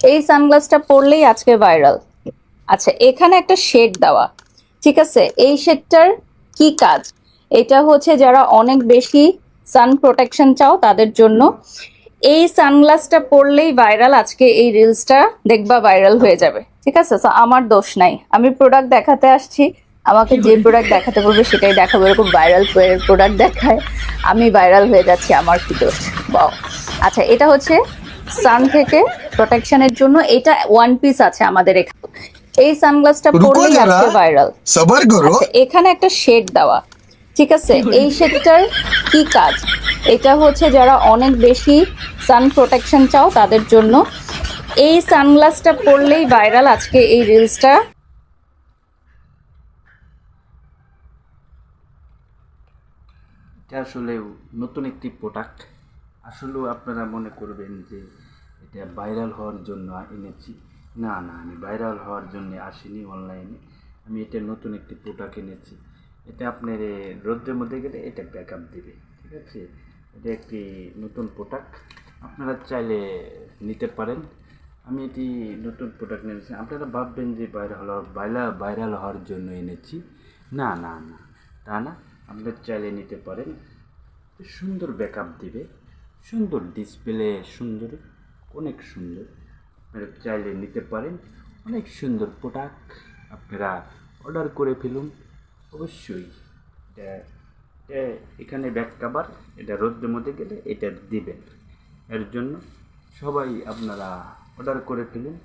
এই সানগ্লাসটা পরলেই আজকে ভাইরাল। আচ্ছা এখানে একটা শেড দেওয়া। ঠিক আছে, এই শেডটার কি কাজ? এটা হচ্ছে যারা অনেক বেশি সান প্রোটেকশন চাও তাদের জন্য। এই সানগ্লাসটা পরলেই ভাইরাল, আজকে এই রিলসটা দেখবা ভাইরাল হয়ে যাবে। ঠিক আছে আমার দোষ নাই। আমি প্রোডাক্ট দেখাতে আসছি, আমাকে যে প্রোডাক্ট দেখাতে বলবে সেটাই দেখাবো, এরকম ভাইরাল প্রোডাক্ট দেখায়। আমি ভাইরাল হয়ে যাচ্ছি, আমার কি দোষ? বাও আচ্ছা এটা হচ্ছে সান থেকে প্রোটেকশনের জন্য এটা ওয়ান পিস আছে আমাদের এখানে। এই সানগ্লাসটা পড়লেই আজকে ভাইরাল সবার করো। আচ্ছা, এখানে একটা শেড দেওয়া ঠিক আছে? এই শেডটার কি কাজ? এটা হচ্ছে যারা অনেক বেশি সান প্রোটেকশন চাও তাদের জন্য। এই সানগ্লাসটা পরলেই ভাইরাল আজকে এই রিলসটা এটা আসলে নতুন একটি প্রোডাক্ট আসলেও আপনারা মনে করবেন যে এটা ভাইরাল হওয়ার জন্য এনেছি। না না, আমি ভাইরাল হওয়ার জন্য আসিনি অনলাইনে আমি এটা নতুন একটি প্রোডাক্ট এনেছি। এটা আপনার রোদ্রের মধ্যে গেলে এটা ব্যাকআপ দিবে, ঠিক আছে? এটা একটি নতুন প্রোডাক্ট আপনারা চাইলে নিতে পারেন। আমি এটি নতুন প্রোডাক্ট নিয়েছি আপনারা ভাববেন যে ভাইরাল হওয়ার ভাইরাল ভাইরাল হওয়ার জন্য এনেছি। না না না, তা না। আপনারা চাইলে নিতে পারেন। সুন্দর ব্যাকআপ দিবে। সুন্দর ডিসপ্লে সুন্দর অনেক সুন্দর। আপনারা চাইলে নিতে পারেন। অনেক সুন্দর প্রোডাক্ট আপনারা অর্ডার করে ফেলুন। অবশ্যই এটা এখানে ব্যাক কাভার, এটা রোদ্রের মধ্যে গেলে এটা দিবেন। এর জন্য সবাই আপনারা অর্ডার করে ফেলুন।